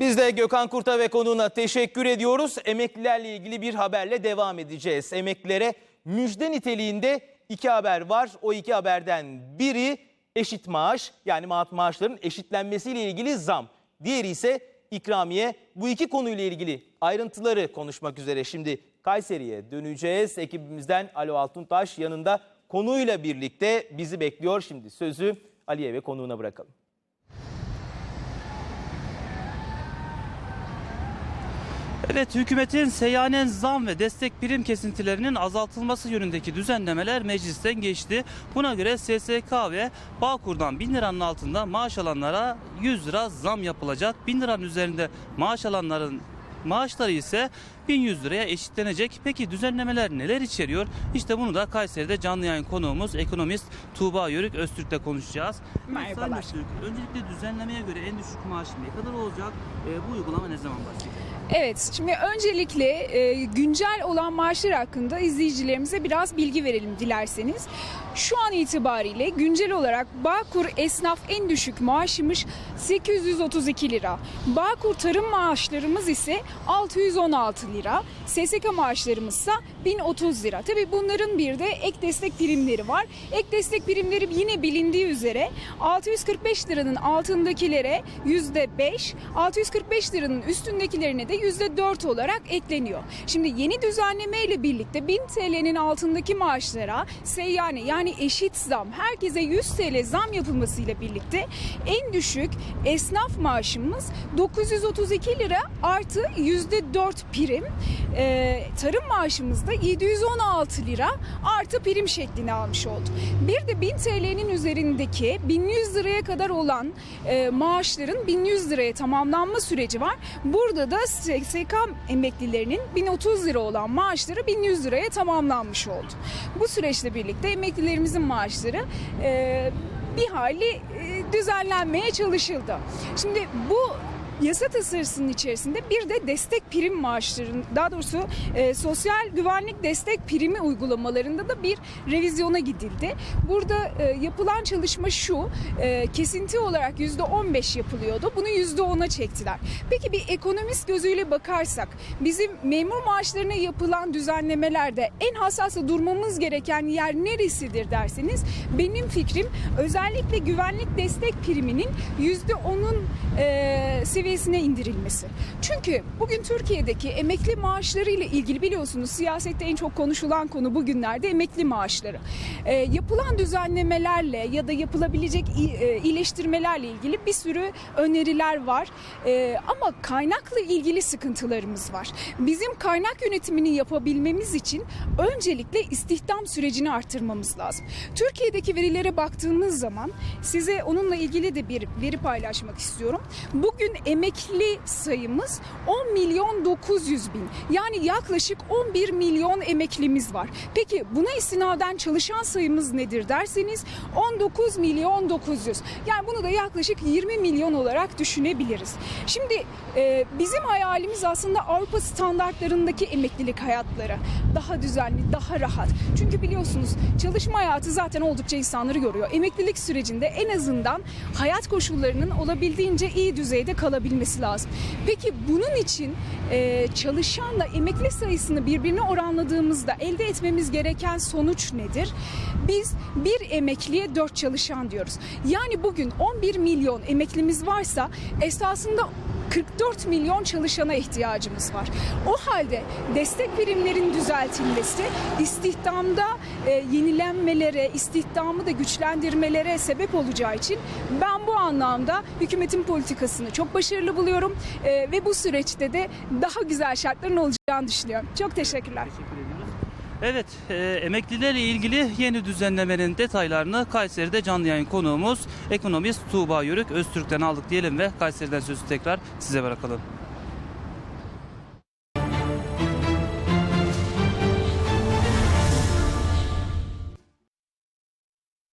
Biz de Gökhan Kurt'a ve konuğuna teşekkür ediyoruz. Emeklilerle ilgili bir haberle devam edeceğiz. Emeklilere müjde niteliğinde iki haber var. O iki haberden biri eşit maaş yani ma- maaşların eşitlenmesiyle ilgili zam. Diğeri ise ikramiye. Bu iki konuyla ilgili ayrıntıları konuşmak üzere şimdi Kayseri'ye döneceğiz. Ekibimizden Alo Altuntaş yanında konuyla birlikte bizi bekliyor. Şimdi sözü Aliye ve konuğuna bırakalım. Evet hükümetin seyyanen zam ve destek prim kesintilerinin azaltılması yönündeki düzenlemeler meclisten geçti. Buna göre SSK ve Bağkur'dan 1000 liranın altında maaş alanlara 100 lira zam yapılacak. 1000 liranın üzerinde maaş alanların maaşları ise 1100 liraya eşitlenecek. Peki düzenlemeler neler içeriyor? İşte bunu da Kayseri'de canlı yayın konuğumuz ekonomist Tuğba Yörük Öztürk'le konuşacağız. Merhabalar. Sayın Öztürk, Öncelikle düzenlemeye göre en düşük maaş ne kadar olacak? Ee, bu uygulama ne zaman başlayacak? Evet, şimdi öncelikle e, güncel olan maaşlar hakkında izleyicilerimize biraz bilgi verelim dilerseniz. Şu an itibariyle güncel olarak Bağkur esnaf en düşük maaşımız 832 lira. Bağkur tarım maaşlarımız ise 616 lira. SSK maaşlarımız ise 1030 lira. Tabii bunların bir de ek destek primleri var. Ek destek primleri yine bilindiği üzere 645 liranın altındakilere %5, 645 liranın üstündekilerine de %4 olarak ekleniyor. Şimdi yeni düzenleme ile birlikte 1000 TL'nin altındaki maaşlara seyyane yani eşit zam herkese 100 TL zam yapılmasıyla birlikte en düşük esnaf maaşımız 932 lira artı %4 prim. Ee, tarım maaşımız da 716 lira artı prim şeklini almış oldu. Bir de 1000 TL'nin üzerindeki 1100 liraya kadar olan e, maaşların 1100 liraya tamamlanma süreci var. Burada da SSK emeklilerinin 1030 lira olan maaşları 1100 liraya tamamlanmış oldu. Bu süreçle birlikte emeklilerimizin maaşları e, bir hali e, düzenlenmeye çalışıldı. Şimdi bu Yasa tasarısının içerisinde bir de destek prim maaşların daha doğrusu e, sosyal güvenlik destek primi uygulamalarında da bir revizyona gidildi. Burada e, yapılan çalışma şu e, kesinti olarak yüzde 15 yapılıyordu. Bunu yüzde 10'a çektiler. Peki bir ekonomist gözüyle bakarsak bizim memur maaşlarına yapılan düzenlemelerde en hassasla durmamız gereken yer neresidir derseniz benim fikrim özellikle güvenlik destek priminin yüzde 10'un e, seviyesine indirilmesi. Çünkü bugün Türkiye'deki emekli maaşları ile ilgili biliyorsunuz siyasette en çok konuşulan konu bugünlerde emekli maaşları. E, yapılan düzenlemelerle ya da yapılabilecek e, iyileştirmelerle ilgili bir sürü öneriler var. E, ama kaynakla ilgili sıkıntılarımız var. Bizim kaynak yönetimini yapabilmemiz için öncelikle istihdam sürecini arttırmamız lazım. Türkiye'deki verilere baktığımız zaman size onunla ilgili de bir veri paylaşmak istiyorum. Bugün emekli sayımız 10 milyon 900 bin. Yani yaklaşık 11 milyon emeklimiz var. Peki buna istinaden çalışan sayımız nedir derseniz 19 milyon 900. Yani bunu da yaklaşık 20 milyon olarak düşünebiliriz. Şimdi e, bizim hayalimiz aslında Avrupa standartlarındaki emeklilik hayatları. Daha düzenli, daha rahat. Çünkü biliyorsunuz çalışma hayatı zaten oldukça insanları yoruyor. Emeklilik sürecinde en azından hayat koşullarının olabildiğince iyi düzeyde kalabilmesi lazım. Peki bunun için e, çalışanla emekli sayısını birbirine oranladığımızda elde etmemiz gereken sonuç nedir? Biz bir emekliye dört çalışan diyoruz. Yani bugün 11 milyon emeklimiz varsa esasında 44 milyon çalışana ihtiyacımız var. O halde destek birimlerin düzeltilmesi istihdamda e, yenilenmelere, istihdamı da güçlendirmelere sebep olacağı için ben bu anlamda hükümetin politikasını çok başarılı buluyorum E, ve bu süreçte de daha güzel şartların olacağını düşünüyorum. Çok teşekkürler. Teşekkür. Evet, e, emeklilerle ilgili yeni düzenlemenin detaylarını Kayseri'de canlı yayın konuğumuz ekonomist Tuğba Yörük Öztürk'ten aldık diyelim ve Kayseri'den sözü tekrar size bırakalım.